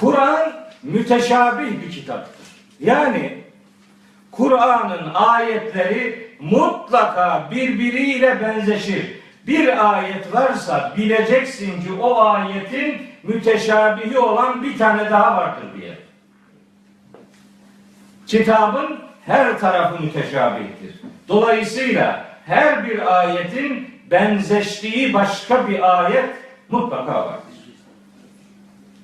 Kur'an müteşabih bir kitaptır. Yani Kur'an'ın ayetleri mutlaka birbiriyle benzeşir. Bir ayet varsa bileceksin ki o ayetin müteşabihi olan bir tane daha vardır diye. Kitabın her tarafı müteşabihtir. Dolayısıyla her bir ayetin benzeştiği başka bir ayet mutlaka vardır.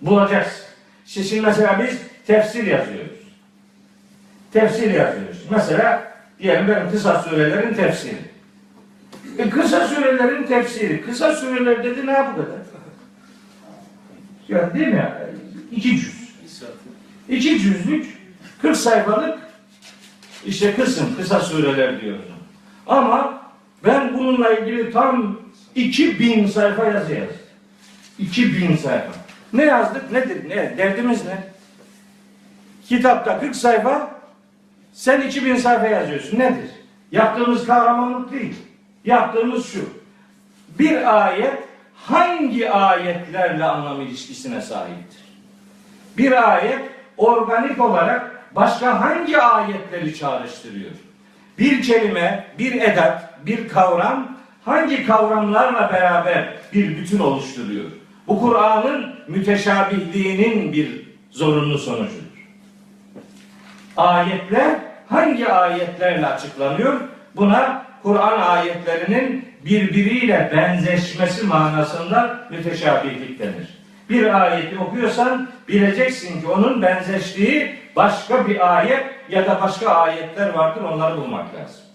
Bulacaksın. Şimdi mesela biz tefsir yazıyoruz. Tefsir yazıyoruz. Mesela diyelim benim kısa surelerin tefsiri. E, kısa surelerin tefsiri. Kısa sureler dedi ne yapı kadar? Ya değil mi? İki cüz. İki cüzlük 40 sayfalık işte kısım kısa sureler diyoruz. Ama ben bununla ilgili tam 2000 sayfa yazı yazdım. 2000 sayfa. Ne yazdık? Nedir? Ne? Derdimiz ne? Kitapta 40 sayfa sen 2000 sayfa yazıyorsun. Nedir? Yaptığımız kahramanlık değil. Yaptığımız şu. Bir ayet hangi ayetlerle anlam ilişkisine sahiptir? Bir ayet organik olarak başka hangi ayetleri çağrıştırıyor? Bir kelime, bir edat, bir kavram hangi kavramlarla beraber bir bütün oluşturuyor? Bu Kur'an'ın müteşabihliğinin bir zorunlu sonucudur. Ayetler hangi ayetlerle açıklanıyor? Buna Kur'an ayetlerinin birbiriyle benzeşmesi manasında müteşabihlik denir. Bir ayeti okuyorsan bileceksin ki onun benzeştiği başka bir ayet ya da başka ayetler vardır onları bulmak lazım.